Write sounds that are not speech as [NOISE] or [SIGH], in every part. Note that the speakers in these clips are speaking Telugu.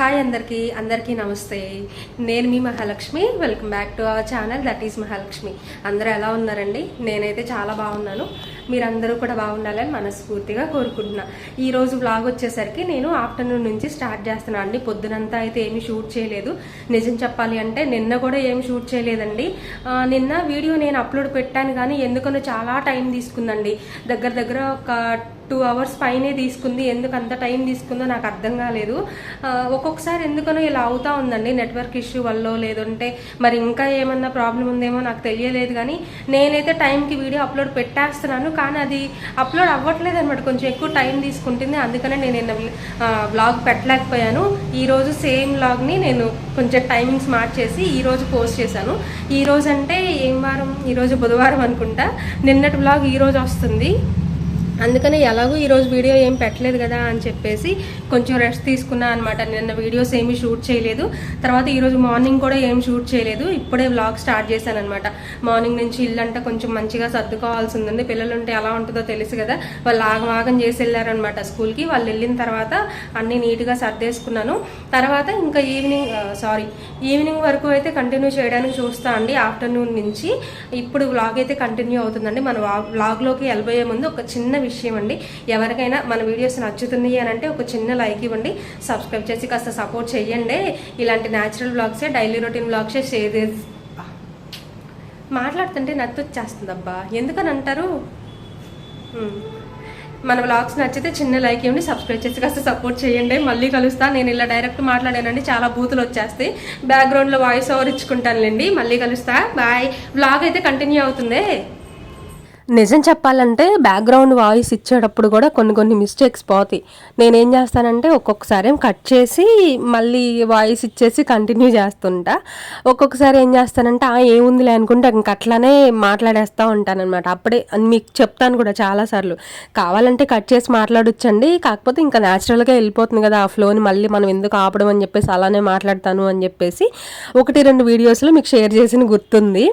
హాయ్ అందరికీ అందరికీ నమస్తే. నేను మీ Mahalakshmi. Welcome back to our channel that is Mahalakshmi. అందరూ ఎలా ఉన్నారండి? నేనైతే చాలా బాగున్నాను. మీరందరూ కూడా బాగుండాలని మనస్ఫూర్తిగా కోరుకుంటున్నా. ఈరోజు బ్లాగ్ వచ్చేసరికి నేను ఆఫ్టర్నూన్ నుంచి స్టార్ట్ చేస్తున్నాను అండి. పొద్దునంతా అయితే ఏమీ షూట్ చేయలేదు. నిజం చెప్పాలి అంటే నిన్న కూడా ఏమి షూట్ చేయలేదండి. నిన్న వీడియో నేను అప్లోడ్ పెట్టాను కానీ ఎందుకనో చాలా టైం తీసుకుందండి. దగ్గర దగ్గర ఒక టూ అవర్స్ పైనే తీసుకుంది ఎందుకు అంత టైం తీసుకుందో నాకు అర్థం కాలేదు. ఒక్కొక్కసారి ఎందుకనో ఇలా అవుతా ఉందండి నెట్వర్క్ ఇష్యూ వల్ల లేదంటే మరి ఇంకా ఏమన్నా ప్రాబ్లం ఉందేమో నాకు తెలియలేదు కానీ నేనైతే టైంకి వీడియో అప్లోడ్ పెట్టేస్తున్నాను కానీ అది అప్లోడ్ అవ్వట్లేదు అనమాట కొంచెం ఎక్కువ టైం తీసుకుంటుంది అందుకనే నేను నిన్న బ్లాగ్ పెట్టలేకపోయాను. ఈరోజు సేమ్ బ్లాగ్ని నేను కొంచెం టైమింగ్స్ మార్చేసి ఈరోజు పోస్ట్ చేశాను. ఈ రోజు అంటే ఏం వారం? ఈరోజు బుధవారం అనుకుంటా. నిన్నటి బ్లాగ్ ఈరోజు వస్తుంది. అందుకని ఎలాగో ఈరోజు వీడియో ఏం పెట్టలేదు కదా అని చెప్పేసి కొంచెం రెస్ట్ తీసుకున్నా అనమాట నిన్న వీడియోస్ ఏమీ షూట్ చేయలేదు. తర్వాత ఈరోజు మార్నింగ్ కూడా ఏం షూట్ చేయలేదు. ఇప్పుడే వ్లాగ్ స్టార్ట్ చేశాను అనమాట మార్నింగ్ నుంచి ఇల్లంటే కొంచెం మంచిగా సర్దుకోవాల్సి ఉందండి. పిల్లలు ఉంటే ఎలా ఉంటుందో తెలుసు కదా. వాళ్ళు ఆగమాగం చేసి వెళ్ళారనమాట స్కూల్కి. వాళ్ళు వెళ్ళిన తర్వాత అన్నీ నీట్గా సర్దేసుకున్నాను. తర్వాత ఇంకా ఈవినింగ్ సారీ ఈవినింగ్ వరకు అయితే కంటిన్యూ చేయడానికి చూస్తా అండి. ఆఫ్టర్నూన్ నుంచి ఇప్పుడు వ్లాగ్ అయితే కంటిన్యూ అవుతుందండి. మన వ్లాగ్లోకి వెళ్ళబోయే ముందు ఒక చిన్న విషయం అండి ఎవరికైనా మన వీడియోస్ నచ్చుతుంది అని అంటే ఒక చిన్న లైక్ ఇవ్వండి. సబ్స్క్రైబ్ చేసి కాస్త సపోర్ట్ చేయండి ఇలాంటి న్యాచురల్ బ్లాగ్సే డైలీ రొటీన్ బ్లాగ్సే షేర్ చేసి మాట్లాడుతుంటే నత్తొచ్చేస్తుంది అబ్బా ఎందుకని అంటారు? మన వ్లాగ్స్ నచ్చితే చిన్న లైక్ ఇవ్వండి. సబ్స్క్రైబ్ చేసి కాస్త సపోర్ట్ చేయండి మళ్ళీ కలుస్తాను నేను ఇలా డైరెక్ట్ మాట్లాడానండి. చాలా బూతులు వచ్చేస్తాయి. బ్యాక్గ్రౌండ్లో వాయిస్ ఓవర్ ఇచ్చుకుంటానులేండి. మళ్ళీ కలుస్తా. బాయ్ వ్లాగ్ అయితే కంటిన్యూ అవుతుంది? నిజం చెప్పాలంటే బ్యాక్గ్రౌండ్ వాయిస్ ఇచ్చేటప్పుడు కూడా కొన్ని కొన్ని మిస్టేక్స్ పోతాయి. నేనేం చేస్తానంటే ఒక్కొక్కసారి కట్ చేసి మళ్ళీ వాయిస్ ఇచ్చేసి కంటిన్యూ చేస్తుంటా. ఒక్కొక్కసారి ఏం చేస్తానంటే ఆ ఏముందిలే అనుకుంటే ఇంక అట్లానే మాట్లాడేస్తూ ఉంటానన్నమాట. అప్పుడే అని మీకు చెప్తాను కూడా చాలాసార్లు. కావాలంటే కట్ చేసి మాట్లాడొచ్చండి. కాకపోతే ఇంకా న్యాచురల్గా వెళ్ళిపోతుంది కదా ఆ ఫ్లోని మళ్ళీ మనం ఎందుకు ఆపడం అని చెప్పేసి అలానే మాట్లాడతాను అని చెప్పేసి ఒకటి రెండు వీడియోస్లో మీకు షేర్ చేసిన గుర్తుంది.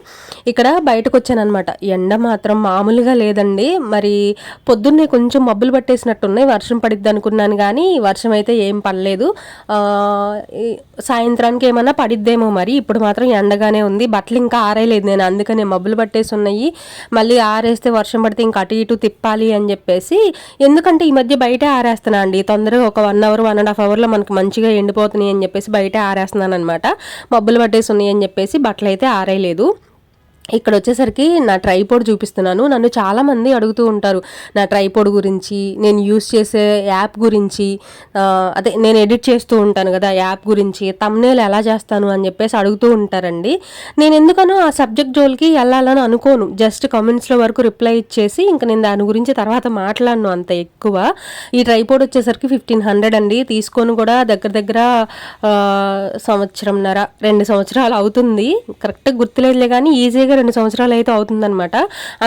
ఇక్కడ బయటకు వచ్చానమాట ఎండ మాత్రం మామూలుగా లేదండి. మరి పొద్దున్నే కొంచెం మబ్బులు పట్టేసినట్టున్నాయి. వర్షం పడిద్ది అనుకున్నాను కానీ వర్షం అయితే ఏం పడలేదు. సాయంత్రానికి ఏమన్నా పడిద్దేమో మరి. ఇప్పుడు మాత్రం ఎండగానే ఉంది. బట్టలు ఇంకా ఆరేయలేదు నేను. అందుకనే మబ్బులు పట్టేసి ఉన్నాయి మళ్ళీ ఆరేస్తే వర్షం పడితే ఇంకా అటు ఇటు తిప్పాలి అని చెప్పేసి ఎందుకంటే ఈ మధ్య బయటే ఆరేస్తున్నా అండి. తొందరగా ఒక one hour one and half అవర్లో మనకు మంచిగా ఎండిపోతున్నాయి అని చెప్పేసి బయటే ఆరేస్తున్నాను అనమాట మబ్బులు పట్టేసి ఉన్నాయి అని చెప్పేసి బట్టలు అయితే ఆరేయలేదు. ఇక్కడ వచ్చేసరికి నా ట్రైపోడ్ చూపిస్తున్నాను. నన్ను చాలామంది అడుగుతూ ఉంటారు నా ట్రైపోడ్ గురించి నేను యూస్ చేసే యాప్ గురించి అదే నేను ఎడిట్ చేస్తూ ఉంటాను కదా యాప్ గురించి తమ్నేలు ఎలా చేస్తాను అని చెప్పేసి అడుగుతూ ఉంటారండి. నేను ఎందుకనో ఆ సబ్జెక్ట్ జోలికి వెళ్ళాలని అనుకోను. జస్ట్ కామెంట్స్లో వరకు రిప్లై ఇచ్చేసి ఇంకా నేను దాని గురించి తర్వాత మాట్లాడను అంత ఎక్కువ. ఈ ట్రైపోడ్ వచ్చేసరికి ఫిఫ్టీన్ హండ్రెడ్ అండి. తీసుకొని కూడా దగ్గర దగ్గర సంవత్సరంన్నర రెండు సంవత్సరాలు అవుతుంది. కరెక్ట్గా గుర్తులేదులే కానీ ఈజీగా రెండు సంవత్సరాలు అయితే అవుతుందన్నమాట.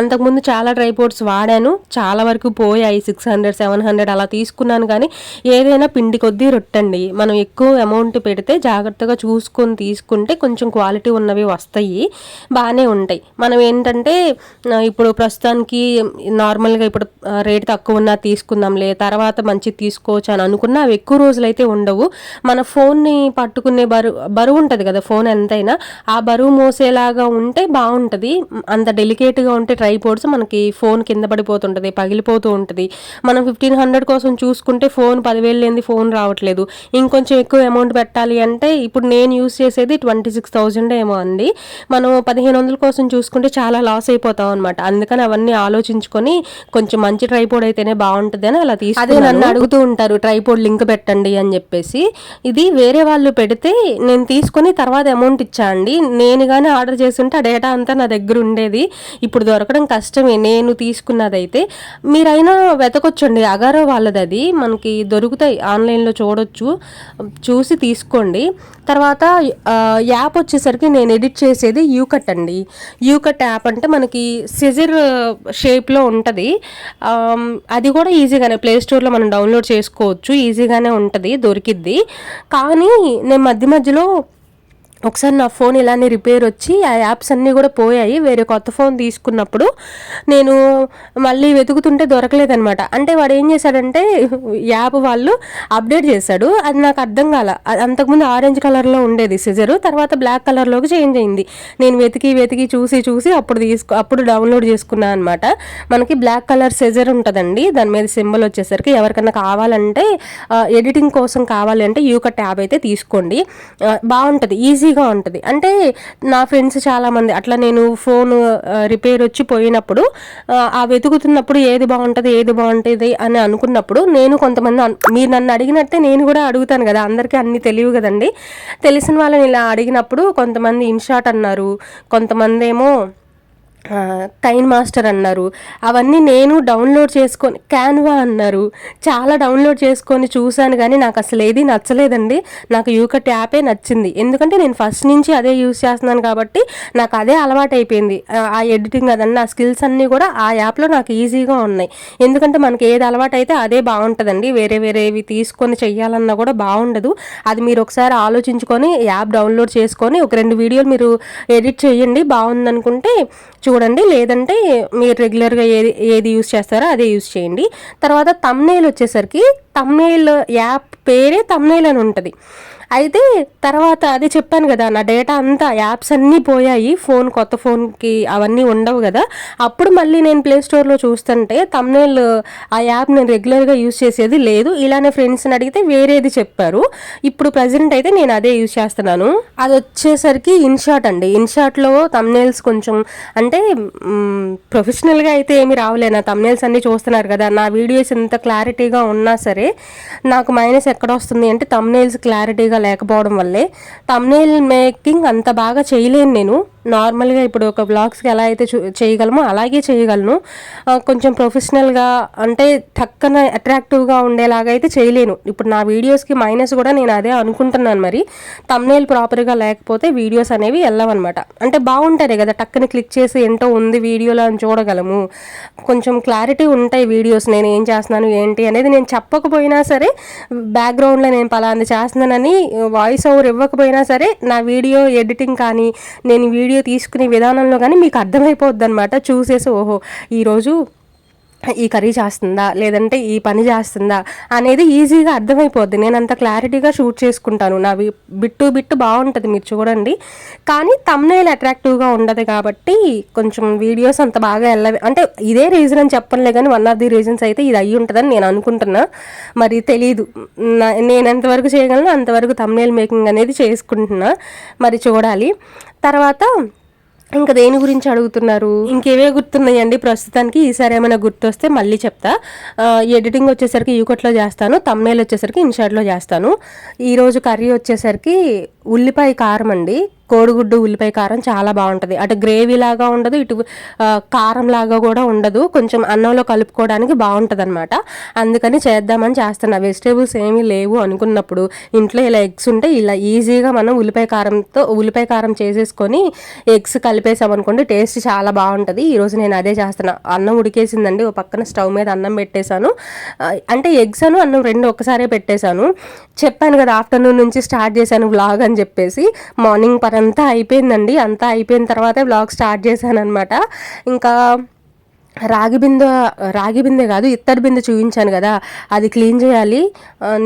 అంతకుముందు చాలా ట్రైపోర్ట్స్ వాడాను. చాలా వరకు పోయాయి. సిక్స్ హండ్రెడ్ సెవెన్ హండ్రెడ్ అలా తీసుకున్నాను కానీ ఏదైనా పిండి కొద్దీ రొట్టండి. మనం ఎక్కువ అమౌంట్ పెడితే జాగ్రత్తగా చూసుకొని తీసుకుంటే కొంచెం క్వాలిటీ ఉన్నవి వస్తాయి. బాగానే ఉంటాయి. మనం ఏంటంటే ఇప్పుడు ప్రస్తుతానికి నార్మల్గా ఇప్పుడు రేట్ తక్కువ ఉన్నా తీసుకుందాంలే తర్వాత మంచి తీసుకోవచ్చు అని అనుకున్నా అవి ఎక్కువ రోజులు అయితే ఉండవు. మన ఫోన్ని పట్టుకునే బరువు బరువు ఉంటుంది కదా ఫోన్ ఎంతైనా. ఆ బరువు మోసేలాగా ఉంటే బాగుంటుంది. అంత డెలికేట్గా ఉంటే ట్రైపోర్డ్స్ మనకి ఫోన్ కింద పడిపోతుంటుంది పగిలిపోతూ ఉంటుంది. మనం ఫిఫ్టీన్ హండ్రెడ్ కోసం చూసుకుంటే ఫోన్ పదివేలు లేని ఫోన్ రావట్లేదు. ఇంకొంచెం ఎక్కువ అమౌంట్ పెట్టాలి అంటే ఇప్పుడు నేను యూస్ చేసేది ట్వంటీ సిక్స్ థౌజండ్ ఏమో అండి. మనం పదిహేను వందల కోసం చూసుకుంటే చాలా లాస్ అయిపోతాం అనమాట అందుకని అవన్నీ ఆలోచించుకొని కొంచెం మంచి ట్రైపోర్డ్ అయితేనే బాగుంటుంది అని అలా తీసుకు అదే నన్ను అడుగుతూ ఉంటారు ట్రైపోర్డ్ లింక్ పెట్టండి అని చెప్పేసి. ఇది వేరే వాళ్ళు పెడితే నేను తీసుకొని తర్వాత అమౌంట్ ఇచ్చా అండి. నేను కానీ ఆర్డర్ చేస్తుంటే ఆ డేటా అంతా నా దగ్గర ఉండేది. ఇప్పుడు దొరకడం కష్టమే. నేను తీసుకున్నదైతే మీరైనా వెతకొచ్చండి. అగారో వాళ్ళది అది మనకి దొరుకుతాయి. ఆన్లైన్లో చూడొచ్చు. చూసి తీసుకోండి. తర్వాత యాప్ వచ్చేసరికి నేను ఎడిట్ చేసేది యూకట్ అండి. యూకట్ యాప్ అంటే మనకి సిజర్ షేప్లో ఉంటుంది. అది కూడా ఈజీగానే ప్లే స్టోర్లో మనం డౌన్లోడ్ చేసుకోవచ్చు. ఈజీగానే ఉంటుంది. దొరికిద్ది. కానీ నేను మధ్య మధ్యలో ఒకసారి నా ఫోన్ ఇలానే రిపేర్ వచ్చి ఆ యాప్స్ అన్నీ కూడా పోయాయి. వేరే కొత్త ఫోన్ తీసుకున్నప్పుడు నేను మళ్ళీ వెతుకుతుంటే దొరకలేదనమాట అంటే వాడు ఏం చేశాడంటే యాప్ వాళ్ళు అప్డేట్ చేశాడు. అది నాకు అర్థం కాల. అంతకుముందు ఆరెంజ్ కలర్లో ఉండేది సిజరు. తర్వాత బ్లాక్ కలర్లోకి చేంజ్ అయింది. నేను వెతికి వెతికి చూసి చూసి అప్పుడు తీసుకు అప్పుడు డౌన్లోడ్ చేసుకున్నాను అనమాట మనకి బ్లాక్ కలర్ సిజర్ ఉంటుందండి. దాని మీద సింబల్ వచ్చేసరికి ఎవరికైనా కావాలంటే ఎడిటింగ్ కోసం కావాలి అంటే యూక ట్యాబ్ అయితే తీసుకోండి. బాగుంటుంది. ఈజీ ఈజీగా ఉంటుంది. అంటే నా ఫ్రెండ్స్ చాలామంది అట్లా నేను ఫోన్ రిపేర్ వచ్చి పోయినప్పుడు ఆ, వెతుకుతున్నప్పుడు ఏది బాగుంటుంది ఏది బాగుంటుంది అని అనుకున్నప్పుడు నేను కొంతమంది మీరు నన్ను అడిగినట్టే నేను కూడా అడుగుతాను కదా అందరికీ అన్ని తెలియవు కదండి. తెలిసిన వాళ్ళని ఇలా అడిగినప్పుడు కొంతమంది ఇన్షాట్ అన్నారు కొంతమంది ఏమో కైన్ మాస్టర్ అన్నారు. అవన్నీ నేను డౌన్లోడ్ చేసుకొని క్యాన్వా అన్నారు. చాలా డౌన్లోడ్ చేసుకొని చూశాను కానీ నాకు అసలు ఏది నచ్చలేదండి. నాకు యూకట్ యాపే నచ్చింది. ఎందుకంటే నేను ఫస్ట్ నుంచి అదే యూస్ చేస్తున్నాను కాబట్టి నాకు అదే అలవాటు అయిపోయింది ఆ- ఎడిటింగ్ అదన్నీ ఆ స్కిల్స్ అన్నీ కూడా ఆ యాప్లో నాకు ఈజీగా ఉన్నాయి. ఎందుకంటే మనకి ఏది అలవాటు అయితే అదే బాగుంటుందండి. వేరే వేరేవి తీసుకొని చెయ్యాలన్నా కూడా బాగుండదు. అది మీరు ఒకసారి ఆలోచించుకొని యాప్ డౌన్లోడ్ చేసుకొని ఒక రెండు వీడియోలు మీరు ఎడిట్ చేయండి బాగుందనుకుంటే చూడండి లేదంటే మీరు రెగ్యులర్గా ఏది ఏది యూస్ చేస్తారో అదే యూస్ చేయండి. తర్వాత తమ్నేల్ వచ్చేసరికి తమ్నేల్ యాప్ పేరే తమ్నేల్ అని ఉంటుంది. అయితే తర్వాత అదే చెప్పాను కదా నా డేటా అంతా యాప్స్ అన్నీ పోయాయి ఫోన్ కొత్త ఫోన్కి అవన్నీ ఉండవు కదా. అప్పుడు మళ్ళీ నేను ప్లే స్టోర్లో చూస్తుంటే తమ్నేల్ ఆ యాప్ నేను రెగ్యులర్గా యూస్ చేసేది లేదు. ఇలానే ఫ్రెండ్స్ని అడిగితే వేరేది చెప్పారు. ఇప్పుడు ప్రజెంట్ అయితే నేను అదే యూస్ చేస్తున్నాను. అది వచ్చేసరికి ఇన్షాట్ అండి. ఇన్షాట్లో తమ్నేల్స్ కొంచెం అంటే ప్రొఫెషనల్గా అయితే ఏమి రావులే నా తమ్నేల్స్ అన్నీ చూస్తున్నారు కదా నా వీడియోస్ ఎంత క్లారిటీగా ఉన్నా సరే నాకు మైనస్ ఎక్కడ వస్తుంది అంటే తమ్నేల్స్ క్లారిటీగా లేకపోవడం వల్లే తమ్నేల్ మేకింగ్ అంత బాగా చేయలేను నేను. నార్మల్గా ఇప్పుడు ఒక బ్లాగ్స్కి ఎలా అయితే చూ చేయగలమో అలాగే చేయగలను. కొంచెం ప్రొఫెషనల్గా అంటే టక్కన అట్రాక్టివ్గా ఉండేలాగా అయితే చేయలేను. ఇప్పుడు నా వీడియోస్కి మైనస్ కూడా నేను అదే అనుకుంటున్నాను మరి. తమ్నేల్ ప్రాపర్గా లేకపోతే వీడియోస్ అనేవి వెళ్ళవన్నమాట అంటే బాగుంటాయి కదా టక్కని క్లిక్ చేసి ఏంటో ఉంది వీడియోలో అని చూడగలము. కొంచెం క్లారిటీ ఉంటాయి వీడియోస్ నేను ఏం చేస్తున్నాను ఏంటి అనేది నేను చెప్పకపోయినా సరే బ్యాక్గ్రౌండ్లో నేను పలాంది చేస్తున్నానని వాయిస్ ఓవర్ ఇవ్వకపోయినా సరే నా వీడియో ఎడిటింగ్ కానీ నేను వీడియో తీసుకునే విధానంలో కానీ మీకు అర్థమైపోద్ది అనమాట చూసేసి ఓహో ఈరోజు ఈ కర్రీ చేస్తుందా? లేదంటే ఈ పని చేస్తుందా? అనేది ఈజీగా అర్థమైపోద్ది. నేను అంత క్లారిటీగా షూట్ చేసుకుంటాను. నావి బిట్టు బిట్టు బాగుంటుంది మీరు చూడండి. కానీ తమ్నేల్ అట్రాక్టివ్గా ఉండదు కాబట్టి కొంచెం వీడియోస్ అంత బాగా వెళ్ళవి అంటే ఇదే రీజన్ అని చెప్పనులే కానీ వన్ ఆఫ్ ది రీజన్స్ అయితే ఇది అయ్యి ఉంటుందని నేను అనుకుంటున్నా. మరి తెలీదు. నేను ఎంతవరకు చేయగలను అంతవరకు తమ్నేల్ మేకింగ్ అనేది చేసుకుంటున్నా. మరి చూడాలి. తర్వాత ఇంకా దేని గురించి అడుగుతున్నారు? ఇంకేవే గుర్తున్నాయండి? ప్రస్తుతానికి ఈసారి ఏమైనా గుర్తొస్తే మళ్ళీ చెప్తా. ఎడిటింగ్ వచ్చేసరికి యూకట్లో చేస్తాను తమ్నేల్ వచ్చేసరికి ఇన్షాట్లో చేస్తాను. ఈరోజు కర్రీ వచ్చేసరికి ఉల్లిపాయ కారం అండి. కోడిగుడ్డు ఉల్లిపాయ కారం చాలా బాగుంటుంది. అటు గ్రేవీ లాగా ఉండదు ఇటు కారం లాగా కూడా ఉండదు. కొంచెం అన్నంలో కలుపుకోవడానికి బాగుంటుంది అనమాట అందుకని చేద్దామని చేస్తున్నా. వెజిటేబుల్స్ ఏమీ లేవు అనుకున్నప్పుడు ఇంట్లో ఇలా ఎగ్స్ ఉంటే ఇలా ఈజీగా మనం ఉల్లిపాయ కారంతో ఉల్లిపాయ కారం చేసేసుకొని ఎగ్స్ కలిపేసామనుకోండి టేస్ట్ చాలా బాగుంటుంది. ఈరోజు నేను అదే చేస్తున్నా. అన్నం ఉడికేసిందండి. ఓ పక్కన స్టవ్ మీద అన్నం పెట్టేశాను. అంటే ఎగ్స్ అను అన్నం రెండు ఒక్కసారే పెట్టేశాను. చెప్పాను కదా ఆఫ్టర్నూన్ నుంచి స్టార్ట్ చేశాను వ్లాగ్ అని చెప్పేసి మార్నింగ్ పర్ అంతా అయిపోయిందండి. అంతా అయిపోయిన తర్వాతే వ్లాగ్ స్టార్ట్ చేశాను అనమాట ఇంకా రాగి బిందె రాగి బిందె కాదు ఇత్తడి బిందె చూపించాను కదా అది క్లీన్ చేయాలి.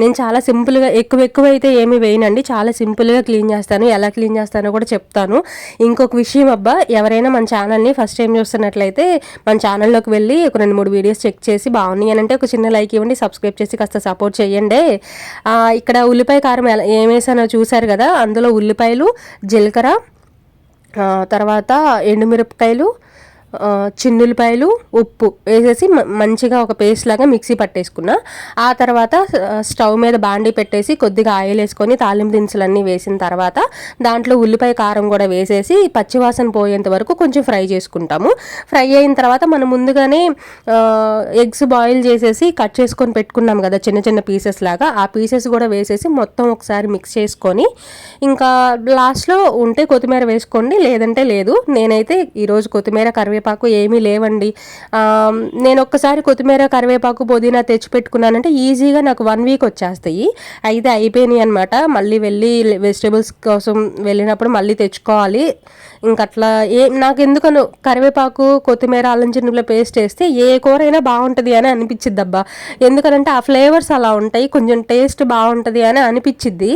నేను చాలా సింపుల్గా ఎక్కువ ఎక్కువ అయితే ఏమి వేయనండి చాలా సింపుల్గా క్లీన్ చేస్తాను. ఎలా క్లీన్ చేస్తానో కూడా చెప్తాను. ఇంకొక విషయం అబ్బా ఎవరైనా మన ఛానల్ని ఫస్ట్ టైం చూస్తున్నట్లయితే మన ఛానల్లోకి వెళ్ళి ఒక రెండు మూడు వీడియోస్ చెక్ చేసి బాగున్నాయి అని అంటే ఒక చిన్న లైక్ ఇవ్వండి సబ్స్క్రైబ్ చేసి కాస్త సపోర్ట్ చేయండి. ఇక్కడ ఉల్లిపాయ కారం ఎలా ఏమేసానో చూశారు కదా అందులో ఉల్లిపాయలు జీలకర్ర తర్వాత ఎండుమిరపకాయలు చిన్నులపాయలు ఉప్పు వేసేసి మంచిగా ఒక పేస్ట్ లాగా మిక్సీ పట్టేసుకున్నా. ఆ తర్వాత స్టవ్ మీద బాండి పెట్టేసి కొద్దిగా ఆయిల్ వేసుకొని తాలింపు దినుసులన్నీ వేసిన తర్వాత దాంట్లో ఉల్లిపాయ కారం కూడా వేసేసి పచ్చివాసన పోయేంత వరకు కొంచెం ఫ్రై చేసుకుంటాము. ఫ్రై అయిన తర్వాత మనం ముందుగానే ఎగ్స్ బాయిల్ చేసేసి కట్ చేసుకొని పెట్టుకున్నాం కదా చిన్న చిన్న పీసెస్ లాగా. ఆ పీసెస్ కూడా వేసేసి మొత్తం ఒకసారి మిక్స్ చేసుకొని ఇంకా లాస్ట్లో ఉంటే కొత్తిమీర వేసుకోండి లేదంటే లేదు. నేనైతే ఈరోజు కొత్తిమీర కరివేపాకు కరివేపాకు ఏమీ లేవండి. నేను ఒక్కసారి కొత్తిమీర కరివేపాకు పుదీనా తెచ్చి పెట్టుకున్నానంటే ఈజీగా నాకు వన్ వీక్ వచ్చేస్తాయి. అయితే అయిపోయినాయి అనమాట మళ్ళీ వెళ్ళి వెజిటేబుల్స్ కోసం వెళ్ళినప్పుడు మళ్ళీ తెచ్చుకోవాలి. ఇంకట్లా ఏ నాకు ఎందుకను కరివేపాకు కొత్తిమీర అల్లం చిన్నుల పేస్ట్ వేస్తే ఏ కూర అయినా బాగుంటుంది అని అనిపించిద్ది అబ్బా ఎందుకనంటే ఆ ఫ్లేవర్స్ అలా ఉంటాయి. కొంచెం టేస్ట్ బాగుంటుంది అని అనిపించిద్ది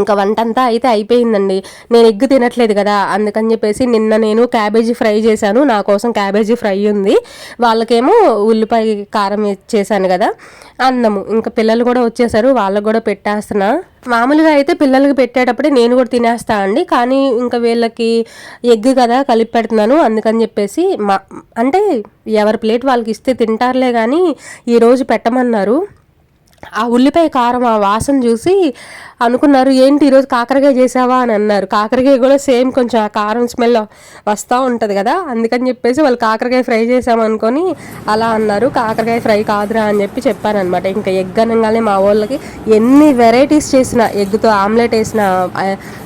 ఇంకా వంట అంతా అయితే అయిపోయిందండి. నేను ఎగ్ తినట్లేదు కదా అందుకని చెప్పేసి నిన్న నేను క్యాబేజీ ఫ్రై చేశాను. నా కోసం క్యాబేజీ ఫ్రై ఉంది. వాళ్ళకేమో ఉల్లిపాయ కారం చేశాను కదా అన్నము. ఇంకా పిల్లలు కూడా వచ్చేసారు వాళ్ళకు కూడా పెట్టేస్తున్నా. మామూలుగా అయితే పిల్లలకి పెట్టేటప్పుడే నేను కూడా తినేస్తా అండి. కానీ ఇంకా వీళ్ళకి ఎగ్ కదా కలిపి పెడుతున్నాను. అందుకని చెప్పేసి మా అంటే ఎవరి ప్లేట్ వాళ్ళకి ఇస్తే తింటారులే కానీ ఈరోజు పెట్టమన్నారు. ఆ ఉల్లిపాయ కారం ఆ వాసన చూసి అనుకున్నారు ఏంటి ఈరోజు కాకరకాయ చేసావా? అని అన్నారు. కాకరకాయ కూడా సేమ్ కొంచెం ఆ కారం స్మెల్ వస్తూ ఉంటుంది కదా అందుకని చెప్పేసి వాళ్ళు కాకరకాయ ఫ్రై చేసామనుకొని అలా అన్నారు. కాకరకాయ ఫ్రై కాదురా అని చెప్పి చెప్పానమాట ఇంకా ఎగ్ అనగానే మా వాళ్ళకి ఎన్ని వెరైటీస్ చేసిన ఎగ్తో ఆమ్లెట్ వేసిన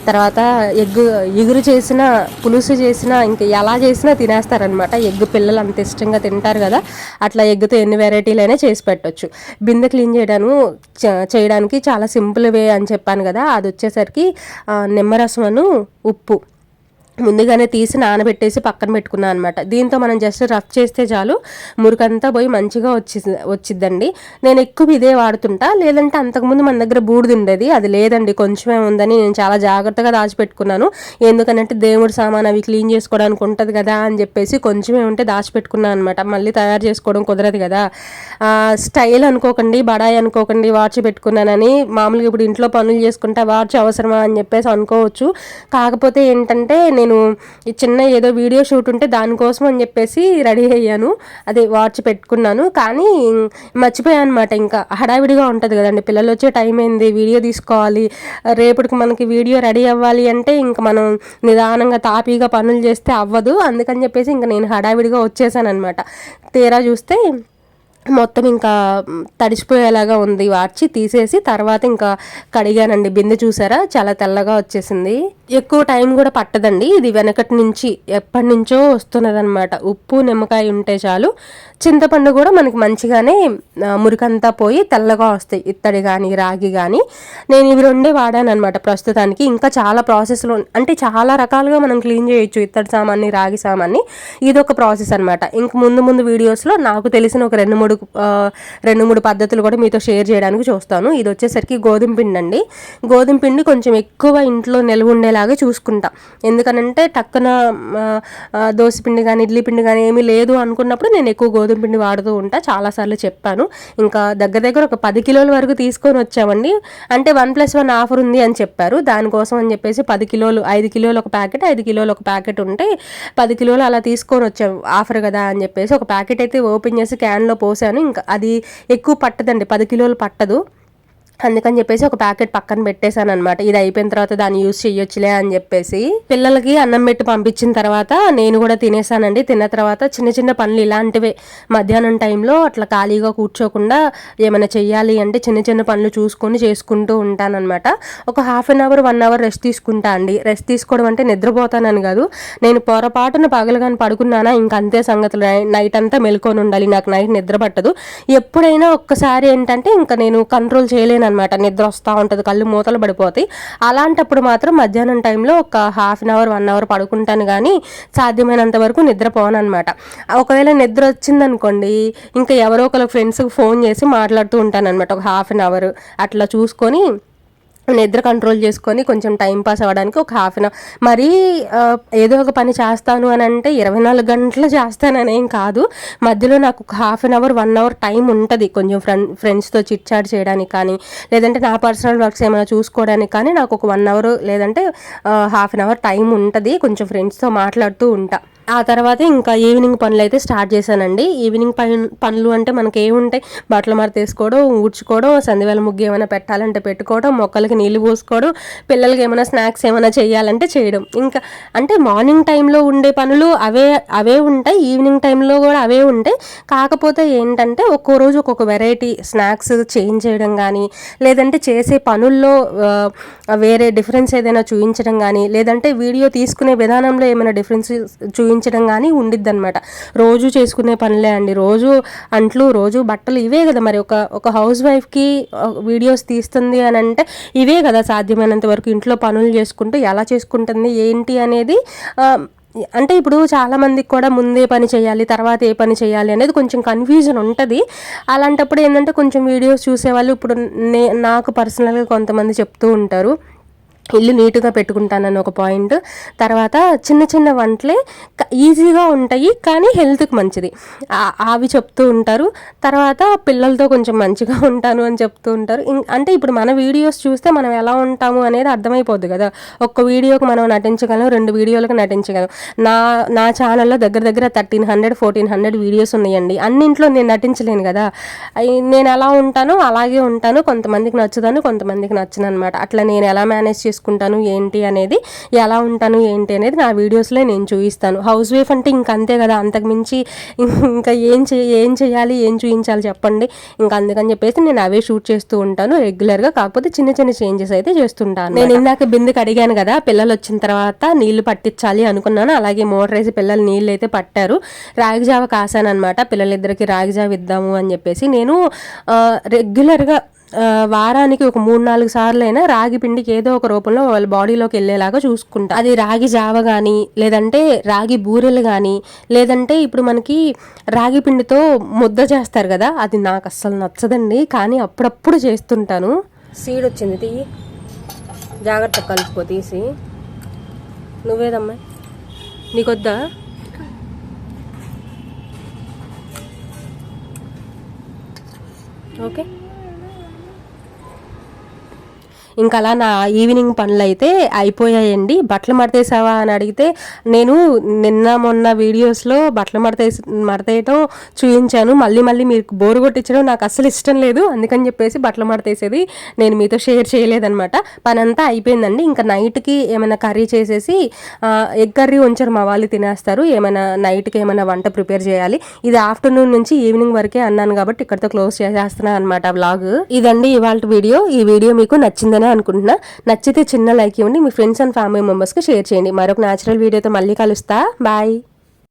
తర్వాత ఎగ్ ఎగురు చేసిన పులుసు చేసిన ఇంకా ఎలా చేసినా తినేస్తారనమాట ఎగ్ పిల్లలు అంత ఇష్టంగా తింటారు కదా అట్లా ఎగ్తో ఎన్ని వెరైటీలైనా చేసి పెట్టొచ్చు. బిందె క్లీన్ చేయడాను చ- చేయడానికి చాలా సింపుల్ వే అని చెప్పాను కదా అది వచ్చేసరికి ఆ, నిమ్మరసమును ఉప్పు. ముందుగానే తీసి నానబెట్టేసి పక్కన పెట్టుకున్నాను అనమాట దీంతో మనం జస్ట్ రఫ్ చేస్తే చాలు మురికంతా పోయి మంచిగా వచ్చి వచ్చిద్దండి. నేను ఎక్కువ ఇదే వాడుతుంటా లేదంటే అంతకుముందు మన దగ్గర బూడిది ఉండేది అది లేదండి కొంచెమే ఉందని నేను చాలా జాగ్రత్తగా దాచిపెట్టుకున్నాను. ఎందుకనంటే దేవుడి సామాన్ అవి క్లీన్ చేసుకోవడానికి ఉంటుంది కదా అని చెప్పేసి కొంచెమే ఉంటే దాచిపెట్టుకున్నాను అనమాట మళ్ళీ తయారు చేసుకోవడం కుదరదు కదా. స్టైల్ అనుకోకండి బడాయి అనుకోకండి వాచ్ పెట్టుకున్నానని మామూలుగా ఇప్పుడు ఇంట్లో పనులు చేసుకుంటే వాచ్ అవసరమా అని చెప్పేసి అనుకోవచ్చు. కాకపోతే ఏంటంటే నేను నేను ఈ చిన్న ఏదో వీడియో షూట్ ఉంటే దానికోసం అని చెప్పేసి రెడీ అయ్యాను. అదే వాచ్ పెట్టుకున్నాను. కానీ మర్చిపోయాను అనమాట ఇంకా హడావిడిగా ఉంటుంది కదండి. పిల్లలు వచ్చే టైం అయింది వీడియో తీసుకోవాలి. రేపటికి మనకి వీడియో రెడీ అవ్వాలి అంటే ఇంకా మనం నిదానంగా తాపీగా పనులు చేస్తే అవ్వదు. అందుకని చెప్పేసి ఇంకా నేను హడావిడిగా వచ్చేసాను అనమాట తీరా చూస్తే మొత్తం ఇంకా తడిచిపోయేలాగా ఉంది వార్చి తీసేసి తర్వాత ఇంకా కడిగానండి. బిందె చూసారా? చాలా తెల్లగా వచ్చేసింది. ఎక్కువ టైం కూడా పట్టదండి. ఇది వెనకటి నుంచి ఎప్పటి నుంచో వస్తున్నదనమాట ఉప్పు నిమ్మకాయ ఉంటే చాలు. చింతపండు కూడా మనకి మంచిగానే మురికంతా పోయి తెల్లగా వస్తాయి. ఇత్తడి కానీ రాగి కానీ నేను ఇవి రెండే వాడాను అనమాట ప్రస్తుతానికి. ఇంకా చాలా ప్రాసెస్లో అంటే చాలా రకాలుగా మనం క్లీన్ చేయొచ్చు. ఇత్తడి సామాన్ని రాగి సామాన్ని. ఇది ఒక ప్రాసెస్ అనమాట ఇంక ముందు ముందు వీడియోస్లో నాకు తెలిసిన ఒక రెండు మూడు రెండు మూడు పద్ధతులు కూడా మీతో షేర్ చేయడానికి చూస్తాను. ఇది వచ్చేసరికి గోధుమ పిండి అండి గోధుమ పిండి కొంచెం ఎక్కువ ఇంట్లో నిల్వ ఉండేలాగా చూసుకుంటా. ఎందుకనంటే టక్కున ఆ, దోశ పిండి కానీ ఇడ్లీ పిండి కానీ ఏమీ లేదు అనుకున్నప్పుడు నేను ఎక్కువ గోధుమ పిండి వాడుతూ ఉంటా. చాలాసార్లు చెప్పాను. ఇంకా దగ్గర దగ్గర ఒక పది కిలోల వరకు తీసుకొని వచ్చామండి. అంటే వన్ ప్లస్ వన్ ఆఫర్ ఉంది అని చెప్పారు. దానికోసం అని చెప్పేసి పది కిలోలు ఐదు కిలోలు ఒక ప్యాకెట్ ఐదు కిలోలు ఒక ప్యాకెట్ ఉంటే పది కిలోలు అలా తీసుకొని వచ్చాం. ఆఫర్ కదా అని చెప్పేసి ఒక ప్యాకెట్ అయితే ఓపెన్ చేసి క్యాన్లో పోసాను ఇంకా అది ఎక్కువ పట్టదండి. పది కిలోలు పట్టదు. అందుకని చెప్పేసి ఒక ప్యాకెట్ పక్కన పెట్టేశాను అనమాట ఇది అయిపోయిన తర్వాత దాన్ని యూజ్ చేయొచ్చులే అని చెప్పేసి. పిల్లలకి అన్నం పెట్టి పంపించిన తర్వాత నేను కూడా తినేసానండి తిన్న తర్వాత చిన్న చిన్న పనులు ఇలాంటివే. మధ్యాహ్నం టైంలో అట్లా ఖాళీగా కూర్చోకుండా ఏమైనా చెయ్యాలి అంటే చిన్న చిన్న పనులు చూసుకొని చేసుకుంటూ ఉంటానన్నమాట. ఒక half an hour one hour rest తీసుకుంటా అండి. రెస్ట్ తీసుకోవడం అంటే నిద్రపోతానని కాదు. నేను పొరపాటున పగలు పడుకున్నానా? ఇంకా అంతే సంగతులు. నైట్ అంతా మెలుకొని ఉండాలి. నాకు నైట్ నిద్ర పట్టదు. ఎప్పుడైనా ఒక్కసారి ఏంటంటే ఇంకా నేను కంట్రోల్ చేయలేను అనమాట నిద్ర వస్తూ ఉంటుంది కళ్ళు మూతలు పడిపోతాయి. అలాంటప్పుడు మాత్రం మధ్యాహ్నం టైంలో ఒక half an hour one hour పడుకుంటాను కానీ సాధ్యమైనంత వరకు నిద్రపోనమాట అనమాట ఒకవేళ నిద్ర వచ్చిందనుకోండి ఇంకా ఎవరో ఒకరు ఫ్రెండ్స్కి ఫోన్ చేసి మాట్లాడుతూ ఉంటాను అనమాట ఒక హాఫ్ అన్ అవర్ అట్లా చూసుకొని నిద్ర కంట్రోల్ చేసుకొని కొంచెం టైం పాస్ అవ్వడానికి ఒక హాఫ్ అన్ అవర్. మరీ ఏదో ఒక పని చేస్తాను అని అంటే ఇరవై నాలుగు గంటలు చేస్తానని ఏం కాదు. మధ్యలో నాకు ఒక half an hour one hour time ఉంటుంది కొంచెం ఫ్రెండ్ ఫ్రెండ్స్తో చిట్ చాట్ చేయడానికి కానీ లేదంటే నా పర్సనల్ వర్క్స్ ఏమైనా చూసుకోవడానికి కానీ నాకు ఒక వన్ అవర్ లేదంటే హాఫ్ అన్ అవర్ టైం ఉంటుంది. కొంచెం ఫ్రెండ్స్తో మాట్లాడుతూ ఉంటా. ఆ తర్వాత ఇంకా ఈవినింగ్ పనులు అయితే స్టార్ట్ చేశానండి. ఈవినింగ్ పని పనులు అంటే మనకి ఏముంటాయి బట్టలు మరతేసుకోవడం ఊడ్చుకోవడం సంధివేల ముగ్గు ఏమైనా పెట్టాలంటే పెట్టుకోవడం మొక్కలకి నీళ్ళు పోసుకోవడం పిల్లలకి ఏమైనా స్నాక్స్ ఏమైనా చేయాలంటే చేయడం. ఇంకా అంటే మార్నింగ్ టైంలో ఉండే పనులు అవే అవే ఉంటాయి. ఈవినింగ్ టైంలో కూడా అవే ఉంటాయి. కాకపోతే ఏంటంటే ఒక్కో రోజు ఒక్కొక్క వెరైటీ స్నాక్స్ చేంజ్ చేయడం కానీ లేదంటే చేసే పనుల్లో వేరే డిఫరెన్స్ ఏదైనా చూపించడం కానీ లేదంటే వీడియో తీసుకునే విధానంలో ఏమైనా డిఫరెన్స్ చూపించడం కానీ ఉండిద్ది అనమాట రోజు చేసుకునే పనులే అండి. రోజు అంట్లు రోజు బట్టలు ఇవే కదా మరి. ఒక ఒక హౌస్ వైఫ్కి వీడియోస్ తీస్తుంది అని అంటే ఇవి కదా సాధ్యమైనంత వరకు ఇంట్లో పనులు చేసుకుంటూ ఎలా చేసుకుంటుంది ఏంటి అనేది అంటే ఇప్పుడు చాలామందికి కూడా ముందే పని చేయాలి తర్వాత ఏ పని చేయాలి అనేది కొంచెం కన్ఫ్యూజన్ ఉంటుంది. అలాంటప్పుడు ఏంటంటే కొంచెం వీడియోస్ చూసేవాళ్ళు ఇప్పుడు నే నాకు పర్సనల్గా కొంతమంది చెప్తూ ఉంటారు. ఇల్లు నీట్గా పెట్టుకుంటానని ఒక పాయింట్. తర్వాత చిన్న చిన్న వంటలే ఈజీగా ఉంటాయి కానీ హెల్త్కి మంచిది. అవి చెప్తూ ఉంటారు. తర్వాత పిల్లలతో కొంచెం మంచిగా [LAUGHS] ఉంటాను అని చెప్తూ ఉంటారు. ఇం- అంటే ఇప్పుడు మన వీడియోస్ చూస్తే మనం ఎలా ఉంటాము అనేది అర్థమైపోద్ది కదా. ఒక్క వీడియోకి మనం నటించగలం రెండు వీడియోలకు నటించగలం. నా నా ఛానల్లో దగ్గర దగ్గర thirteen hundred fourteen hundred videos ఉన్నాయండి. అన్నింట్లో నేను నటించలేను కదా. నేను ఎలా ఉంటానో అలాగే ఉంటాను. కొంతమందికి నచ్చుతాను కొంతమందికి నచ్చను అనమాట అట్లా నేను ఎలా మేనేజ్ చేసుకుంటాను ఏంటి అనేది ఎలా ఉంటాను ఏంటి అనేది నా వీడియోస్లో నేను చూపిస్తాను. హౌస్ వైఫ్ అంటే ఇంక అంతే కదా అంతకుమించి ఇంకా ఏం చే ఏం చేయాలి ఏం చూపించాలి చెప్పండి. ఇంకా అందుకని చెప్పేసి నేను అవే షూట్ చేస్తూ ఉంటాను రెగ్యులర్గా కాకపోతే చిన్న చిన్న చేంజెస్ అయితే చేస్తుంటాను నేను ఇందాక బిందెకి అడిగాను కదా పిల్లలు వచ్చిన తర్వాత నీళ్ళు పట్టించాలి అనుకున్నాను అలాగే మోటార్ వేసి పిల్లలు నీళ్ళు అయితే పట్టారు. రాగి జావ కాసాను అనమాట పిల్లలిద్దరికి రాగి జావ ఇద్దాము అని చెప్పేసి. నేను రెగ్యులర్గా వారానికి ఒక మూడు నాలుగు సార్లు అయినా రాగి పిండికి ఏదో ఒక రూపంలో వాళ్ళ బాడీలోకి వెళ్ళేలాగా చూసుకుంటా. అది రాగి జావ కానీ లేదంటే రాగి బూరెలు కానీ లేదంటే ఇప్పుడు మనకి రాగి పిండితో ముద్ద చేస్తారు కదా అది నాకు అస్సలు నచ్చదండి కానీ అప్పుడప్పుడు చేస్తుంటాను. సీడ్ వచ్చింది తీ జాగ్రత్త కలుపుకో తీసి. నువ్వేదమ్మా? నీకొద్దా? ఓకే. ఇంకా అలా నా ఈవినింగ్ పనులు అయితే అయిపోయాయండి. బట్టలు మడతేసావా అని అడిగితే నేను నిన్న మొన్న వీడియోస్లో బట్టలు మడతేసి మడతేయటం చూపించాను మళ్ళీ మళ్ళీ మీకు బోరు కొట్టించడం నాకు అస్సలు ఇష్టం లేదు. అందుకని చెప్పేసి బట్టలు మడతేసేది నేను మీతో షేర్ చేయలేదనమాట పని అంతా అయిపోయిందండి. ఇంకా నైట్కి ఏమైనా కర్రీ చేసేసి ఎగ్ కర్రీ ఉంచారు మా వాళ్ళు తినేస్తారు. ఏమైనా నైట్కి ఏమైనా వంట ప్రిపేర్ చేయాలి. ఇది ఆఫ్టర్నూన్ నుంచి ఈవినింగ్ వరకే అన్నాను కాబట్టి ఇక్కడతో క్లోజ్ చేసేస్తున్నాను అనమాట బ్లాగ్ ఇదండి ఇవాళ వీడియో. ఈ వీడియో మీకు నచ్చిందని అనుకుంటున్నా. నచ్చితే చిన్న లైక్ ఇవ్వండి. మీ ఫ్రెండ్స్ అండ్ ఫ్యామిలీ మెంబర్స్కి షేర్ చేయండి. మరొక న్యాచురల్ వీడియోతో మళ్ళీ కలుస్తా. బాయ్.